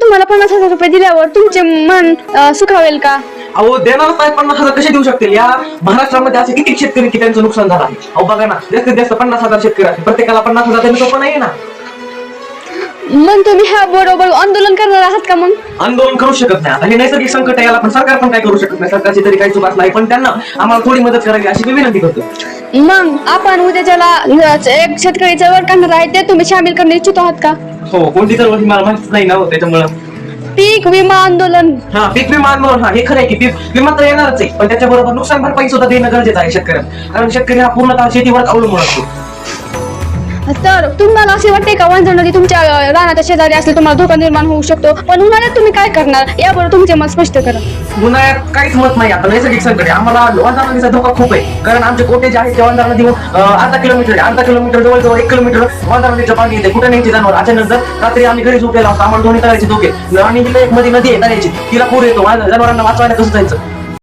तुम्हाला पन्नास हजार रुपये दिल्यावर तुमचे मन अं, सुखावेल का? अहो देणारच नाही पन्नास हजार कसे देऊ शकतील या? महाराष्ट्रामध्ये असे किती शेतकरी की त्यांचं नुकसान झालं आहे? अहो बघा ना जास्तीत जास्त पन्नास हजार शेतकरी आहेत प्रत्येकाला पन्नास हजार देणं सोपं नाही ना? मग तुम्ही ह्या बरोबर आंदोलन करणार आहात का मग? आंदोलन करू शकत नाही आता. हे नैसर्गिक संकट आहे याला पण सरकार पण काय करू शकत नाही. सरकारची तरी काही चुकाच नाही पण त्यांना आम्हाला थोडी मदत करावी अशी मी विनंती करतो मग आपण उद्या ज्याला एक शेतकरी चळवळ करणार आहे ते तुम्ही सामील करणे इच्छित आहात का? हो कोणती तर मला माहितीच नाही ना हो त्याच्यामुळं. पीक विमा आंदोलन. हा पीक विमा आंदोलन हा हे खरं आहे की पीक विमा तर येणारच आहे पण त्याच्याबरोबर नुकसान भरपाई सुद्धा देणं गरजेचं आहे शेतकऱ्यांना. कारण शेतकरी हा पूर्णतः शेतीवर अवलंबून असतो. तर तुम्हाला असे वाटते का वांजळ नदी तुमच्या रानाच्या शेजारी असले तुम्हाला धोका निर्माण होऊ शकतो? पण उन्हाळ्यात तुम्ही काय करणार? यावर तुमचे मत स्पष्ट करा. उन्हाळ्यात काहीच मत नाही आता नैसर्गिक संकट आहे. आम्हाला वांद्रा नदीचा धोका खूप आहे. कारण आमचे कोटे जे आहेत ते वांद्रा नदी अर्धा किलोमीटर आहे. अर्धा किलोमीटर जवळजवळ एक किलोमीटर वांद्रा नदीचं पाणी येते. कुठे नाही जनावर? अचानक जर रात्री आम्ही घरी झोपलेला असतो आम्हाला दोन्ही तळ्याचे धोके. आणि ही एक मध्ये नदी आहे तळ्याची. तिला पूर येतो. जनावरांना वाचवायला कसं जायचं?